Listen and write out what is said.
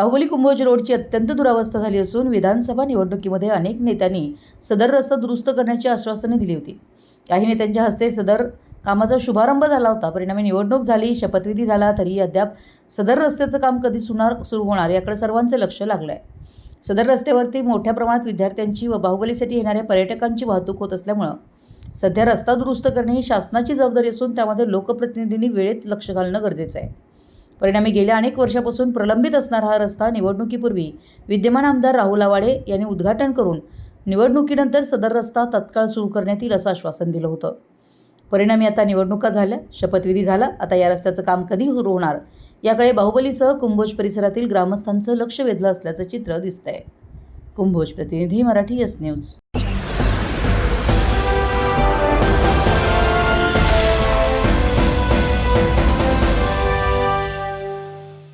अहोली कुंभोज रोडची अत्यंत दुरावस्था झाली असून विधानसभा निवडणुकीमध्ये अनेक नेत्यांनी सदर रस्ता दुरुस्त करण्याची आश्वासने दिली होती. काही नेत्यांच्या हस्ते सदर कामाचा शुभारंभ झाला होता. परिणामी निवडणूक झाली शपथविधी झाला तरीही अद्याप सदर रस्त्याचं काम कधी सुनार सुरू होणार याकडे सर्वांचं लक्ष लागलं आहे सदर रस्त्यावरती मोठ्या प्रमाणात विद्यार्थ्यांची व बाहुबलीसाठी येणाऱ्या पर्यटकांची वाहतूक होत असल्यामुळं सध्या रस्ता दुरुस्त करणे ही शासनाची जबाबदारी असून त्यामध्ये लोकप्रतिनिधींनी वेळेत लक्ष घालणं गरजेचं आहे. परिणामी गेल्या अनेक वर्षापासून प्रलंबित असणारा हा रस्ता निवडणुकीपूर्वी विद्यमान आमदार राहुल आवाडे यांनी उद्घाटन करून निवडणुकीनंतर सदर रस्ता तत्काळ सुरू करण्यात येईल असं आश्वासन दिलं होतं. परिणामी आता निवडणुका झाल्या शपथविधी झाला आता या रस्त्याचं काम कधी सुरू होणार? याकडे बाहुबलीसह कुंभोज परिसरातील ग्रामस्थांचं लक्ष वेधलं असल्याचं चित्र दिसतंय. कुंभोज प्रतिनिधी मराठी एस न्यूज.